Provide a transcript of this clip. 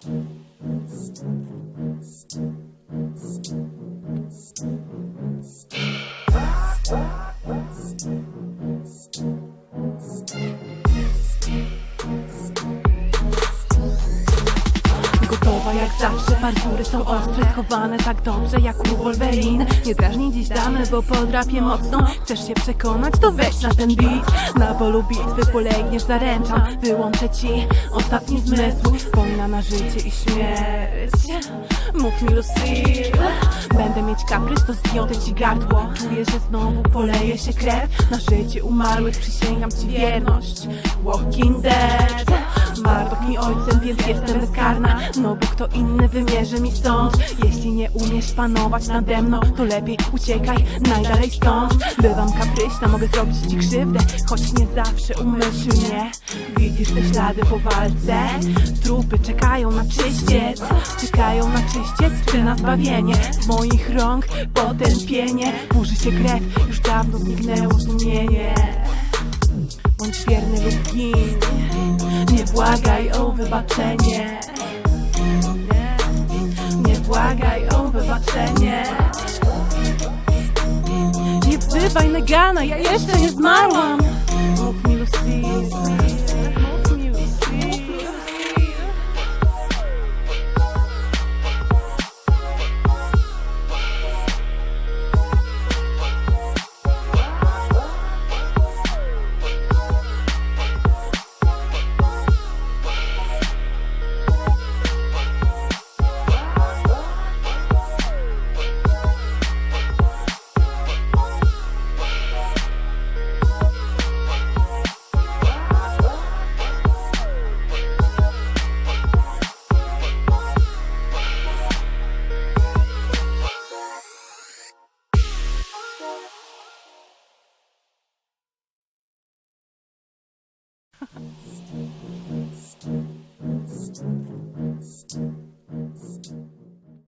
stop, stop. Gotowa jak zawsze, partury są ostre Schowane tak dobrze jak u Wolverine. Nie drażnij dziś damy, bo podrapię mocno. Chcesz się przekonać, to weź na ten beat. Na polu bitwy polegniesz, zaręczam Wyłączę ci ostatni zmysł. Wojna na życie i śmierć. Mów mi Lucille Będę mieć kaprys, to zdjąte ci gardło. Czuję, że znowu poleje się krew. Na życie umarłych przysięgam ci wierność. Walking Dead mi ojcem, więc jestem bezkarna. No bo kto inny wymierzy mi sąd Jeśli nie umiesz panować nade mną To lepiej uciekaj najdalej stąd. Bywam kapryśna, mogę zrobić ci krzywdę Choć nie zawsze umyślnie Widzisz te ślady po walce? Trupy czekają na czyściec. Czekają na czyściec czy na zbawienie. Z moich rąk potępienie. Burzy się krew, już dawno zniknęło sumienie. Bądź wierny lub gin wybaczenie. Nie błagaj o wybaczenie. Nie wzywaj Negana, ja jeszcze nie zmarłam Stupid, stupid.